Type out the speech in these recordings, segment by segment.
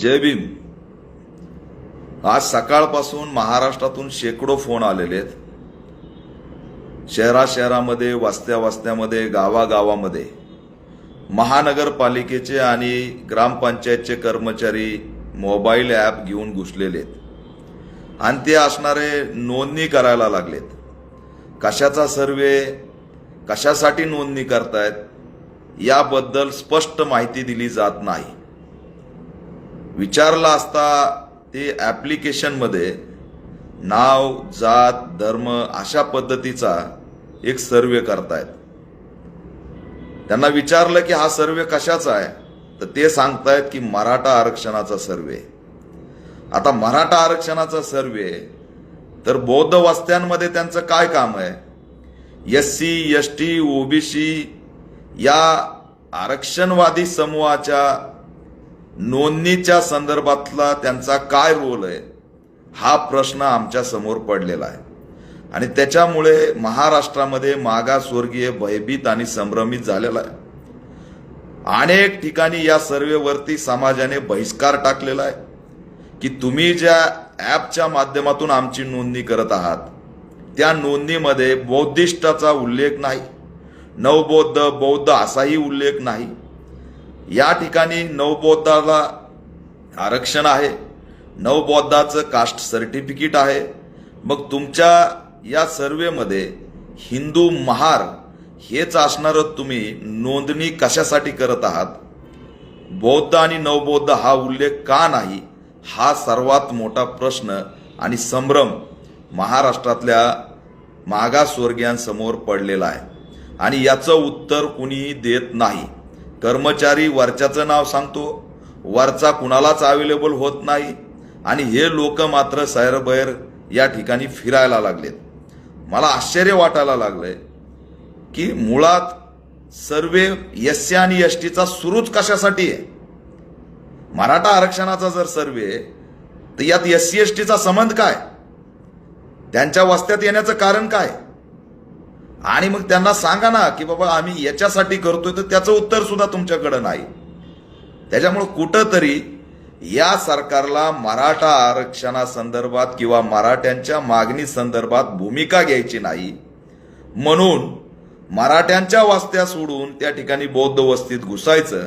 जय भीम. आज सकाळपासून महाराष्ट्रातून शेकडो फोन आलेले आहेत शहरा शहरामध्ये वस्त्या वस्त्यामध्ये गावागावामध्ये. महानगरपालिकेचे आणि ग्रामपंचायतचे कर्मचारी मोबाईल ॲप घेऊन घुसलेले आहेत आणि ते असणारे नोंदणी करायला लागलेत. कशाचा सर्वे कशासाठी नोंदणी करतायत याबद्दल स्पष्ट माहिती दिली जात नाही. विचारला असता ते ॲप्लिकेशनमध्ये नाव जात धर्म अशा पद्धतीचा एक सर्वे करतायत. त्यांना विचारलं की हा सर्वे कशाचा आहे? तर ते सांगतायत की मराठा आरक्षणाचा सर्वे आता मराठा आरक्षणाचा सर्वे तर बौद्ध वस्त्यांमध्ये त्यांचं काय काम आहे? S C S T OBC या आरक्षणवादी समूहाच्या नोंदणीच्या संदर्भातला त्यांचा काय रोल आहे हा प्रश्न आमच्यासमोर पडलेला आहे. आणि त्याच्यामुळे महाराष्ट्रामध्ये मागासवर्गीय भयभीत आणि संभ्रमित झालेला आहे. अनेक ठिकाणी या सर्वेवरती समाजाने बहिष्कार टाकलेला आहे की तुम्ही ज्या ॲपच्या माध्यमातून आमची नोंदणी करत आहात त्या नोंदणीमध्ये बौद्धिष्टाचा उल्लेख नाही. नवबौद्ध बौद्ध असाही उल्लेख नाही. या ठिकाणी नवबौद्धाला आरक्षण आहे. नवबौद्धाचं कास्ट सर्टिफिकेट आहे. मग तुमच्या या सर्वेमध्ये हिंदू महार हेच असणारं तुम्ही नोंदणी कशासाठी करत आहात? बौद्ध आणि नवबौद्ध हा उल्लेख का नाही? हा सर्वात मोठा प्रश्न आणि संभ्रम महाराष्ट्रातल्या मागासवर्गीयांसमोर पडलेला आहे. आणि याचं उत्तर कुणीही देत नाही. कर्मचारी वरच्याचं नाव सांगतो. वरचा कुणालाच अवेलेबल होत नाही. आणि हे लोक मात्र सैरबैर या ठिकाणी फिरायला लागलेत. मला आश्चर्य वाटायला लागलंय की मुळात सर्वे एस सी आणि एस टीचा सुरूच कशासाठी आहे? मराठा आरक्षणाचा जर सर्वे तर यात एस सी एस टीचा संबंध काय? त्यांच्या वस्त्यात येण्याचं कारण काय? आणि मग त्यांना सांगा ना की बाबा आम्ही याच्यासाठी करतोय तर त्याचं उत्तर सुद्धा तुमच्याकडं नाही. त्याच्यामुळं कुठंतरी या सरकारला मराठा आरक्षणासंदर्भात किंवा मराठ्यांच्या मागणी संदर्भात भूमिका घ्यायची नाही. म्हणून मराठ्यांच्या वास्त्या सोडून त्या ठिकाणी बौद्ध वस्तीत घुसायचं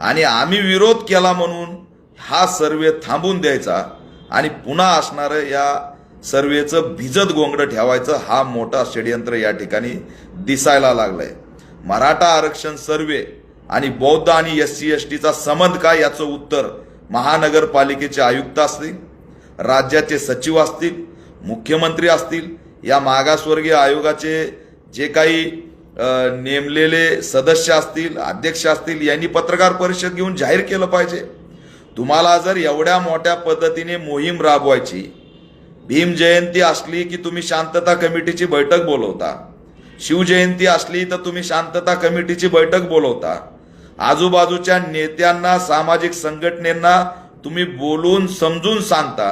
आणि आम्ही विरोध केला म्हणून हा सर्वे थांबून द्यायचा आणि पुन्हा असणारं या सर्वेचं भिजत गोंगडं ठेवायचं हा मोठा षडयंत्र या ठिकाणी दिसायला लागलंय. मराठा आरक्षण सर्वे आणि बौद्ध आणि एस सी एस टीचा संबंध काय याचं उत्तर महानगरपालिकेचे आयुक्त असतील राज्याचे सचिव असतील मुख्यमंत्री असतील या मागासवर्गीय आयोगाचे जे काही नेमलेले सदस्य असतील अध्यक्ष असतील यांनी पत्रकार परिषद घेऊन जाहीर केलं पाहिजे. तुम्हाला जर एवढ्या मोठ्या पद्धतीने मोहीम राबवायची भीम जयंती असली की तुम्ही शांतता कमिटीची बैठक बोलवता. शिवजयंती असली तर तुम्ही शांतता कमिटीची बैठक बोलवता. आजूबाजूच्या नेत्यांना सामाजिक संघटनेंना तुम्ही बोलून समजून सांगता.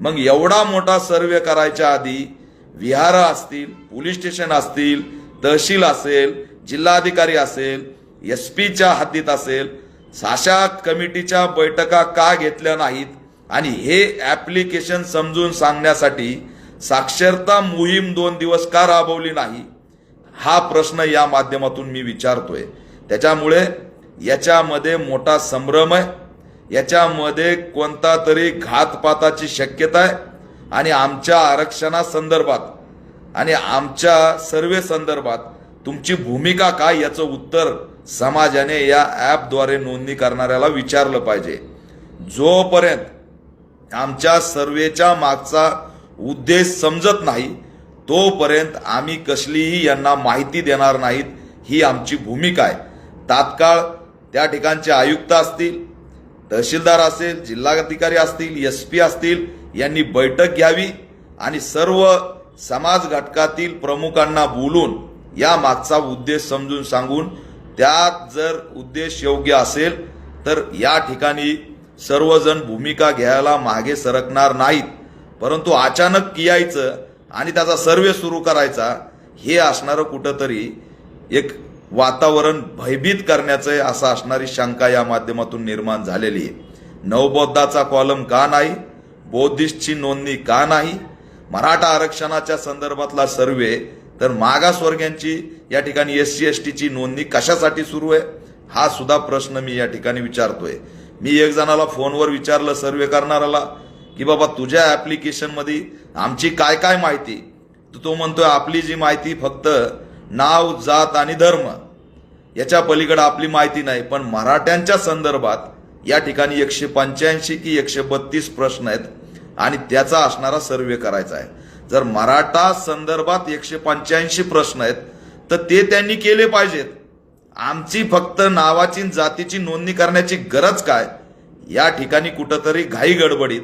मग एवढा मोठा सर्वे करायच्या आधी विहार असतील पोलीस स्टेशन असतील तहसील असेल जिल्हाधिकारी असेल एस पीच्या हद्दीत असेल साशा कमिटीच्या बैठका का घेतल्या नाहीत? आणि हे ऍप्लिकेशन समजून सांगण्यासाठी साक्षरता मोहीम दोन दिवस का राबवली नाही हा प्रश्न या माध्यमातून मी विचारतोय. त्याच्यामुळे याच्यामध्ये मोठा संभ्रम आहे. याच्यामध्ये कोणता तरी घातपाताची शक्यता आहे. आणि आमच्या आरक्षणासंदर्भात आणि आमच्या सर्वे संदर्भात तुमची भूमिका काय याचं उत्तर समाजाने या ॲपद्वारे नोंदणी करणाऱ्याला विचारलं पाहिजे. जोपर्यंत आमच्या सर्वेच्या मागचा उद्देश समजत नाही तोपर्यंत आम्ही कसलीही यांना माहिती देणार नाहीत ही आमची भूमिका आहे. तात्काळ त्या ठिकाणचे आयुक्त असतील तहसीलदार असेल जिल्हाधिकारी असतील एस पी असतील यांनी बैठक घ्यावी आणि सर्व समाज घटकातील प्रमुखांना बोलून या मागचा उद्देश समजून सांगून त्यात जर उद्देश योग्य असेल तर या ठिकाणी सर्वजण भूमिका घ्यायला मागे सरकणार नाहीत. परंतु अचानक कियायचं आणि त्याचा सर्वे सुरू करायचा हे असणारं कुठंतरी एक वातावरण भयभीत करण्याचं आहे असं असणारी शंका या माध्यमातून निर्माण झालेली आहे. नवबौद्धाचा कॉलम का नाही? बौद्धिस्टची नोंदणी का नाही? मराठा आरक्षणाच्या संदर्भातला सर्वे तर मागासवर्गीयांची या ठिकाणी एस सी एस टीची नोंदणी कशासाठी सुरू आहे? हा सुद्धा प्रश्न मी या ठिकाणी विचारतोय. मी एक जणाला फोनवर विचारलं सर्वे करणाराला की बाबा तुझ्या ॲप्लिकेशनमध्ये आमची काय काय माहिती? तर तो म्हणतोय आपली जी माहिती फक्त नाव जात आणि धर्म याच्या पलीकडे आपली माहिती नाही. पण मराठ्यांच्या संदर्भात या ठिकाणी एकशे पंच्याऐंशी की एकशे बत्तीस प्रश्न आहेत आणि त्याचा असणारा सर्वे करायचा आहे. जर मराठा संदर्भात एकशे पंच्याऐंशी प्रश्न आहेत तर ते त्यांनी केले पाहिजेत. आमची फक्त नावाची जातीची नोंदणी करण्याची गरज काय? या ठिकाणी कुठंतरी घाई गडबडीत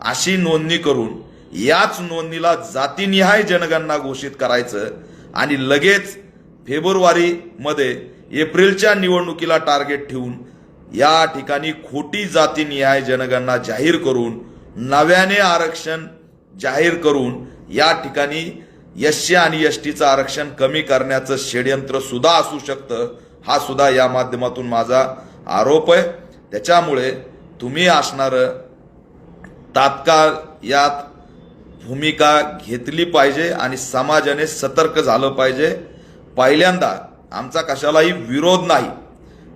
अशी नोंदणी करून याच नोंदणीला जातीनिहाय जनगणना घोषित करायचं आणि लगेच फेब्रुवारीमध्ये एप्रिलच्या निवडणुकीला टार्गेट ठेवून या ठिकाणी खोटी जातीनिहाय जनगणना जाहीर करून नव्याने आरक्षण जाहीर करून या ठिकाणी एस आणि एस टीचं आरक्षण कमी करण्याचं षडयंत्र सुद्धा असू शकतं हा सुद्धा या माध्यमातून माझा आरोप आहे. त्याच्यामुळे तुम्ही असणारं तात्काळ यात भूमिका घेतली पाहिजे आणि समाजाने सतर्क झालं पाहिजे. पहिल्यांदा आमचा कशालाही विरोध नाही.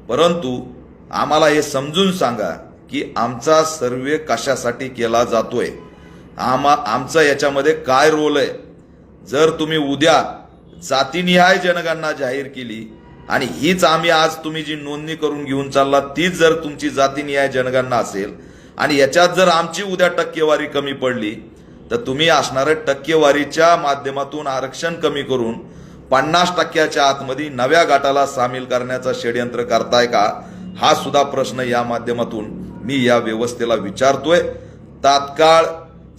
परंतु आम्हाला हे समजून सांगा की आमचा सर्वे कशासाठी केला जातोय. आमा आमचा याच्यामध्ये काय रोल आहे? जर तुम्ही उद्या जातीनिहाय जनगणना जाहीर केली आणि हीच आम्ही आज तुम्ही जी नोंदणी करून घेऊन चालला तीच जर तुमची जातीनिहाय जनगणना असेल आणि याच्यात जर आमची उद्या टक्केवारी कमी पडली तर तुम्ही असणाऱ्या टक्केवारीच्या माध्यमातून आरक्षण कमी करून पन्नास टक्क्याच्या आतमध्ये नव्या गटाला सामील करण्याचा षडयंत्र करताय का? हा सुद्धा प्रश्न या माध्यमातून मी या व्यवस्थेला विचारतोय. तात्काळ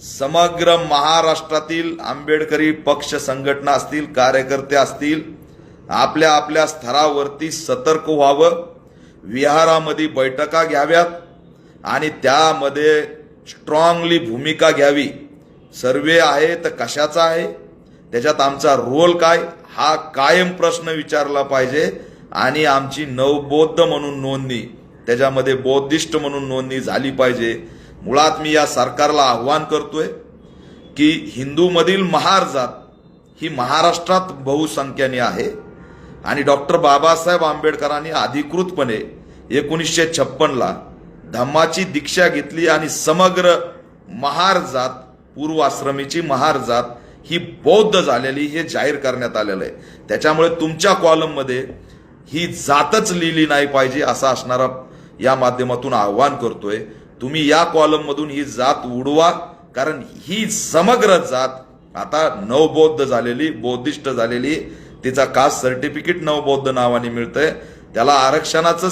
समग्र महाराष्ट्रातील आंबेडकरी पक्ष संघटना असतील कार्यकर्ते असतील आपल्या आपल्या स्तरावरती सतर्क व्हावं विहारामध्ये बैठका घ्याव्यात आणि त्यामध्ये स्ट्रॉंगली भूमिका घ्यावी. सर्वे आहे तर कशाचा आहे त्याच्यात आमचा रोल काय हा कायम प्रश्न विचारला पाहिजे आणि आमची नवबौद्ध म्हणून नोंदणी त्याच्यामध्ये बौद्धिष्ट म्हणून नोंदणी झाली पाहिजे. मुळात मी या सरकारला आव्हान करतोय की हिंदूमधील महार जात ही महाराष्ट्रात बहुसंख्याने आहे आणि डॉक्टर बाबासाहेब आंबेडकरांनी अधिकृतपणे एकोणीसशे छप्पनला धम्माची दीक्षा घेतली आणि समग्र महार जात पूर्वाश्रमीची महार जात ही बौद्ध झालेली हे जाहीर करण्यात आलेलं आहे. त्याच्यामुळे तुमच्या कॉलममध्ये ही जातच लिहिली नाही पाहिजे असं असणारा या माध्यमातून आव्हान करतोय. तुम्ही या कॉलममधून ही जात उडवा कारण ही समग्र जात आता नवबौद्ध झालेली बौद्धिष्ट झालेली तिचा कास्ट सर्टिफिकेट नवबौद्ध नावाने मिळतंय. त्याला आरक्षणाचं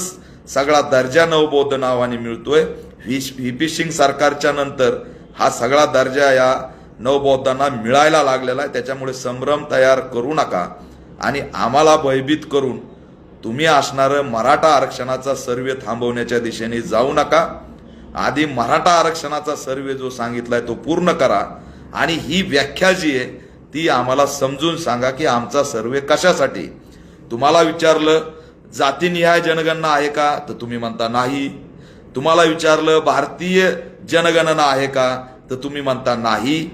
सगळा दर्जा नवबौद्ध नावाने मिळतोय. व्हीपी सिंग सरकारच्या नंतर हा सगळा दर्जा या नवबौद्धांना मिळायला लागलेला आहे. त्याच्यामुळे संभ्रम तयार करू नका आणि आम्हाला भयभीत करून तुम्ही असणारं मराठा आरक्षणाचा सर्वे थांबवण्याच्या दिशेने जाऊ नका. आधी मराठा आरक्षणाचा सर्वे जो सांगितलाय तो पूर्ण करा. आणि ही व्याख्या जी आहे ती आम्हाला समजून सांगा की आमचा सर्वे कशासाठी? तुम्हाला विचारलं जातीनिहाय जनगणना आहे का? तर तुम्ही म्हणता नाही. तुम्हाला विचारलं भारतीय जनगणना आहे का? तर तुम्ही म्हणता नाही.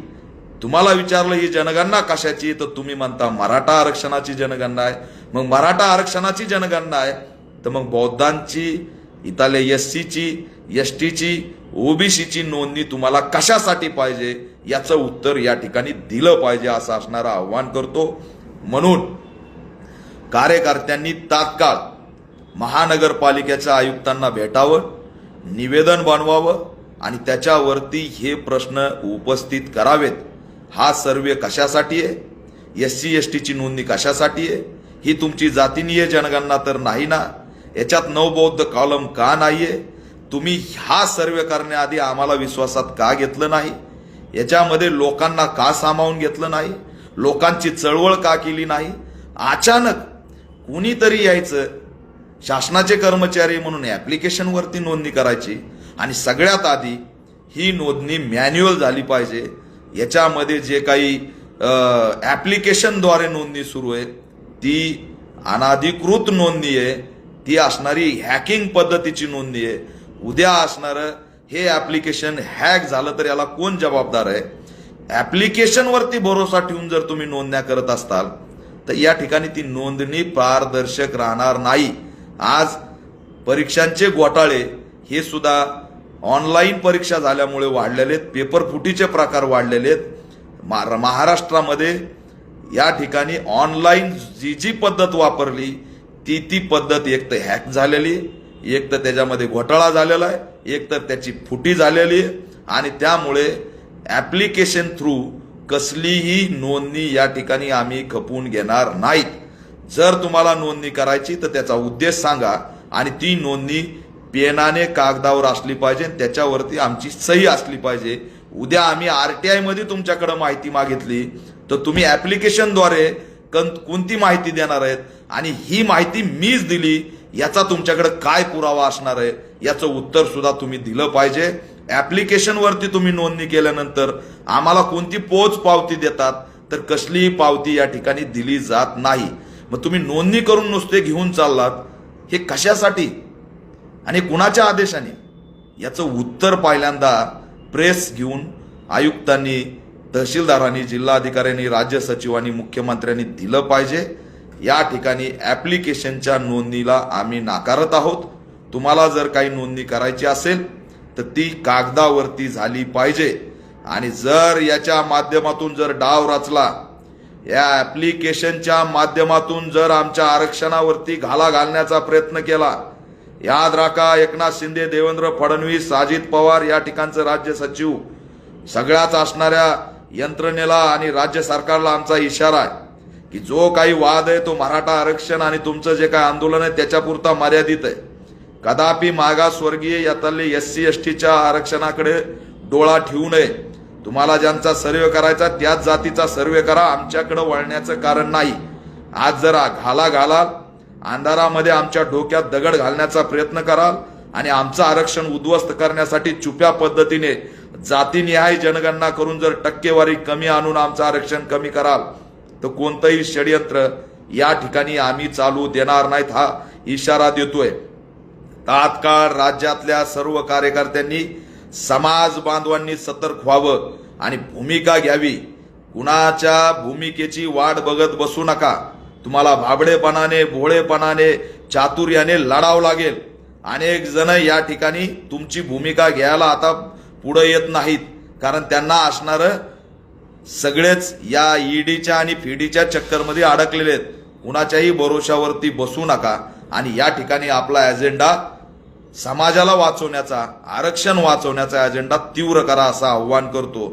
तुम्हाला विचारलं ही जनगणना कशाची? तर तुम्ही म्हणता मराठा आरक्षणाची जनगणना आहे. मग मराठा आरक्षणाची जनगणना आहे तर मग बौद्धांची इथल्या एस सीची एस टीची ओबीसीची नोंदणी तुम्हाला कशासाठी पाहिजे याचं उत्तर या ठिकाणी दिलं पाहिजे असं असणारं आव्हान करतो. म्हणून कार्यकर्त्यांनी तात्काळ महानगरपालिकेच्या आयुक्तांना भेटावं निवेदन बनवावं आणि त्याच्यावरती हे प्रश्न उपस्थित करावेत. हा सर्वे कशासाठी आहे? एस सी एस टीची नोंदणी कशासाठी आहे? ही तुमची जातीनीय जनगणना तर नाही ना? याच्यात नवबौद्ध कॉलम का नाही आहे तुम्ही ह्या सर्वे करण्याआधी आम्हाला विश्वासात का घेतलं नाही? याच्यामध्ये लोकांना का सामावून घेतलं नाही? लोकांची चळवळ का केली नाही? अचानक कुणीतरी यायचं शासनाचे कर्मचारी म्हणून ॲप्लिकेशनवरती नोंदणी करायची आणि सगळ्यात आधी ही नोंदणी मॅन्युअल झाली पाहिजे. याच्यामध्ये जे काही ॲप्लिकेशनद्वारे नोंदणी सुरू आहे ती अनाधिकृत नोंदणी आहे ती असणारी हॅकिंग पद्धतीची नोंदणी आहे. उद्या असणारं हे ॲप्लिकेशन हॅक झालं तर याला कोण जबाबदार आहे? ॲप्लिकेशनवरती भरोसा ठेवून जर तुम्ही नोंदण्या करत असताल तर या ठिकाणी ती नोंदणी पारदर्शक राहणार नाही. आज परीक्षांचे घोटाळे हे सुद्धा ऑनलाईन परीक्षा झाल्यामुळे वाढलेले आहेत. पेपर फुटीचे प्रकार वाढलेले आहेत. मा- महाराष्ट्रामध्ये या ठिकाणी ऑनलाईन जी जी पद्धत वापरली ती ती पद्धत एक तर हॅक झालेली आहे, एक तर त्याच्यामध्ये घोटाळा झालेला आहे एक तर त्याची फुटी झालेली आहे आणि त्यामुळे ॲप्लिकेशन थ्रू कसलीही नोंदणी या ठिकाणी आम्ही खपवून घेणार नाहीत. जर तुम्हाला नोंदणी करायची तर त्याचा उद्देश सांगा आणि ती नोंदणी पेनाने कागदावर असली पाहिजे त्याच्यावरती आमची सही असली पाहिजे. उद्या आम्ही आर टी आयमध्ये तुमच्याकडं माहिती मागितली तर तुम्ही ॲप्लिकेशनद्वारे कन- कोणती माहिती देणार आहेत? आणि ही माहिती मीच दिली याचा तुमच्याकडे काय पुरावा असणार आहे? याचं उत्तर सुद्धा तुम्ही दिलं पाहिजे. ऍप्लिकेशन वरती तुम्ही नोंदणी केल्यानंतर आम्हाला कोणती पोच पावती देतात? तर कसलीही पावती या ठिकाणी दिली जात नाही. मग तुम्ही नोंदणी करून नुसते घेऊन चाललात हे कशासाठी? आणि कुणाच्या आदेशाने? याचं उत्तर पहिल्यांदा प्रेस घेऊन आयुक्तांनी तहसीलदारांनी जिल्हाधिकाऱ्यांनी राज्य सचिवांनी मुख्यमंत्र्यांनी दिलं पाहिजे. या ठिकाणी ॲप्लिकेशनच्या नोंदणीला आम्ही नाकारत आहोत. तुम्हाला जर काही नोंदणी करायची असेल तर ती कागदावरती झाली पाहिजे. आणि जर याच्या माध्यमातून जर डाव रचला या ॲप्लिकेशनच्या माध्यमातून जर आमच्या आरक्षणावरती घाला घालण्याचा प्रयत्न केला याद राखा एकनाथ शिंदे देवेंद्र फडणवीस अजित पवार या ठिकाणचं राज्य सचिव सगळ्याच असणाऱ्या यंत्रणेला आणि राज्य सरकारला आमचा इशारा आहे. की जो काही वाद आहे तो मराठा आरक्षण आणि तुमचं जे काही आंदोलन आहे त्याच्यापुरता मर्यादित आहे. कदापि मागासवर्गीय यातले एस सी एस टीच्या आरक्षणाकडे डोळा ठेवू नये. तुम्हाला ज्यांचा सर्वे करायचा त्याच जातीचा सर्वे करा. आमच्याकडे वळण्याचं कारण नाही. आज जरा घाला घालाल. अंधारामध्ये आमच्या डोक्यात दगड घालण्याचा प्रयत्न कराल आणि आमचं आरक्षण उद्ध्वस्त करण्यासाठी चुप्या पद्धतीने जातीनिहाय जनगणना करून जर टक्केवारी कमी आणून आमचं आरक्षण कमी कराल तर कोणतंही षडयंत्र या ठिकाणी आम्ही चालू देणार नाहीत हा इशारा देतोय. तात्काळ राज्यातल्या सर्व कार्यकर्त्यांनी समाज बांधवांनी सतर्क व्हावं आणि भूमिका घ्यावी. कुणाच्या भूमिकेची वाट बघत बसू नका. तुम्हाला भाबडेपणाने भोळेपणाने चातुर्याने लढावं लागेल. अनेक जण या ठिकाणी तुमची भूमिका घ्यायला आता पुढे येत नाहीत कारण त्यांना असणारं सगळेच या ईडीच्या आणि फीडीच्या चक्करमध्ये अडकलेले आहेत. कुणाच्याही भरोशावरती बसू नका आणि या ठिकाणी आपला अजेंडा समाजाला वाचवण्याचा आरक्षण वाचवण्याचा अजेंडा तीव्र करा असं आव्हान करतो.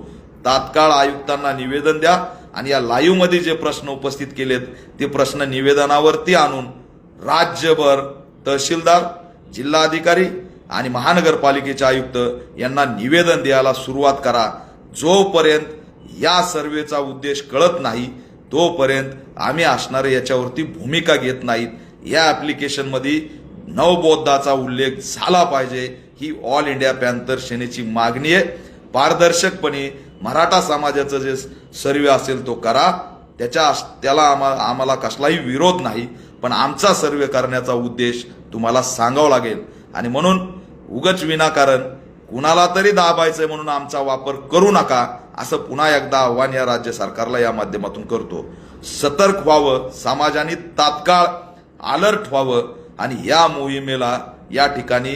तात्काळ आयुक्तांना निवेदन द्या आणि या लाईव्हमध्ये जे प्रश्न उपस्थित केलेत ते प्रश्न निवेदनावरती आणून राज्यभर तहसीलदार जिल्हाधिकारी आणि महानगरपालिकेचे आयुक्त यांना निवेदन द्यायला सुरुवात करा. जोपर्यंत या सर्वेचा उद्देश कळत नाही. तोपर्यंत आम्ही असणारे याच्यावरती भूमिका घेत नाहीत. या ॲप्लिकेशनमध्ये नवबौद्धाचा उल्लेख झाला पाहिजे. ही ऑल इंडिया पॅन्थर सेनेची मागणी आहे. पारदर्शकपणे मराठा समाजाचं जे सर्वे असेल तो करा. त्याच्या त्याला आम्हा आम्हाला कसलाही विरोध नाही. पण आमचा सर्वे करण्याचा उद्देश तुम्हाला सांगावा लागेल. आणि म्हणून उगच विनाकारण कुणाला तरी दाबायचंय म्हणून आमचा वापर करू नका असं पुन्हा एकदा आव्हान या राज्य सरकारला या माध्यमातून करतो. सतर्क व्हावं समाजाने तात्काळ अलर्ट व्हावं आणि या मोहिमेला या ठिकाणी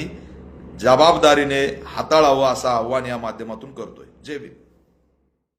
जबाबदारीने हाताळावं असं आव्हान या माध्यमातून करतोय. जय भीम.